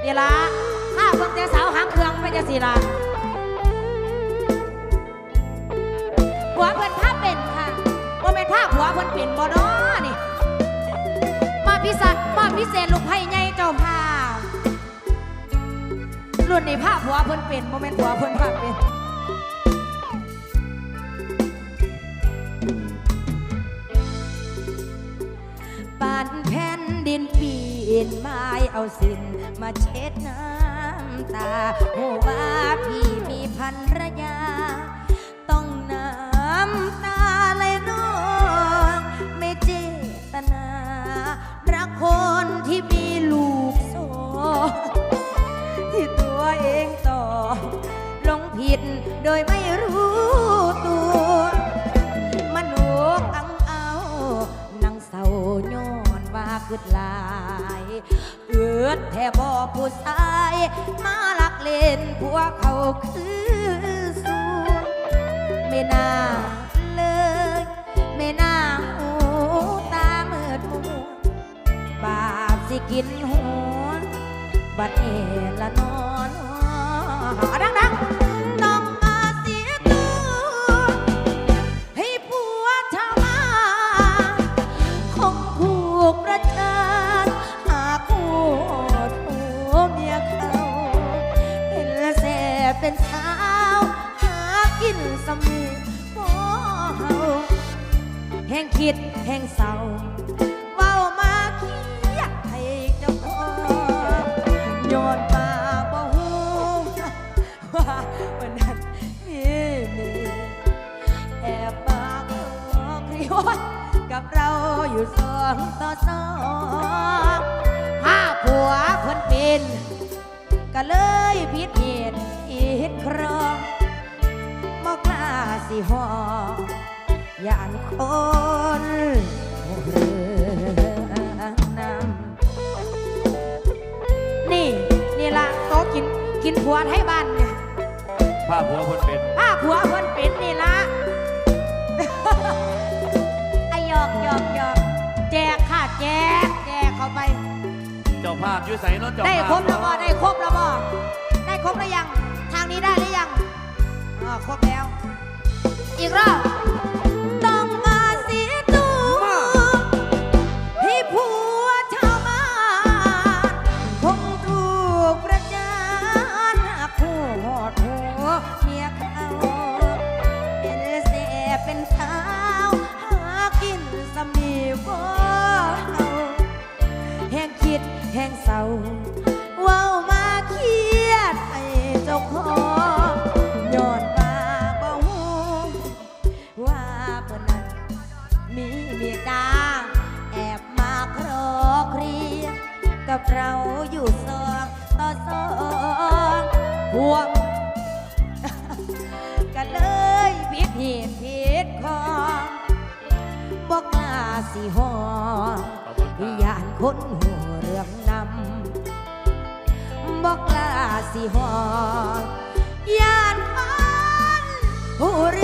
เดี๋ยวละข้าเบิ่งแต่สาวหางเครื่องไปจะสิละผัวเพิ่นภาพเป็นค่ะว่าเป็นภาพผัวเพิ่นเป็นบ่เนาะนี่มาพิสัตมาพิเศษลูกไผ่ใหญ่เจ้าภาพรุ่นนี้ภาพผัวเพิ่นเป็นบ่แม่นผัวเพิ่นภาพเป็น ปานแผ่นดินปีนไม้เอาสินมาเช็ดน้ำตาโอ้ว่าพี่มีพันรยา ต้องน้ำตาเลยน้อง ไม่เจตนารักคนที่มีลูกโซที่ตัวเองต่อ ลงผิดโดยไม่รู้ ว่าเกิดลายเกิดแท่บ่ผู้ชาย มาลักเล่นพวกเขาคือสูไม่น่าเลยไม่น่าหูตาเมิดมัวบาปสิกินหัวบัดเอละนอน เป็นสาว หากินสมีพ่อเฮาแห่งคิดแห่งเศร้าเว้ามาเครียดให้เจ้าของย้อนมาบ่ฮู้ว่าวันนั้นมีมีแอบมาขอครีวดกับเราอยู่สองต่อสองถ้าผัวเพิ่นเป็นก็เลยผิด ดครองบ่กล้าสิหอมย่านคนเรือนำนี่ นี่ละโต๊ะกินกินผัวไทยบ้านเนี่ยภาพหัวคนเป็นผ้าผัวเพิ่นเป็นนี่ละไอหยอกหยอกหยอกแจกค่ะแจกแจกเข้าไป เจ้าภาพอยุ่ใส่รถเจ้าภาพได้ครบแล้วบ่ได้ครบแล้วบ่ ครบแล้ว อีกรอบต้องมาเสียตัวให้ผัวชาวบ้านคงถูกประจานหากผู้หอดหัวเมียเขาเป็นเสียเป็นสาวหากินสำนีบ่เอาแห่งคิดแห่งเศร้า กับเราอยู่สองต่อสองพวกก็เลยผิดเหตุผิดของบอกกล้าสิหอมขอบคุณครับย่านคนหัวเรื่องนำบอกกล้าสิหอดย่านคนหัวเรื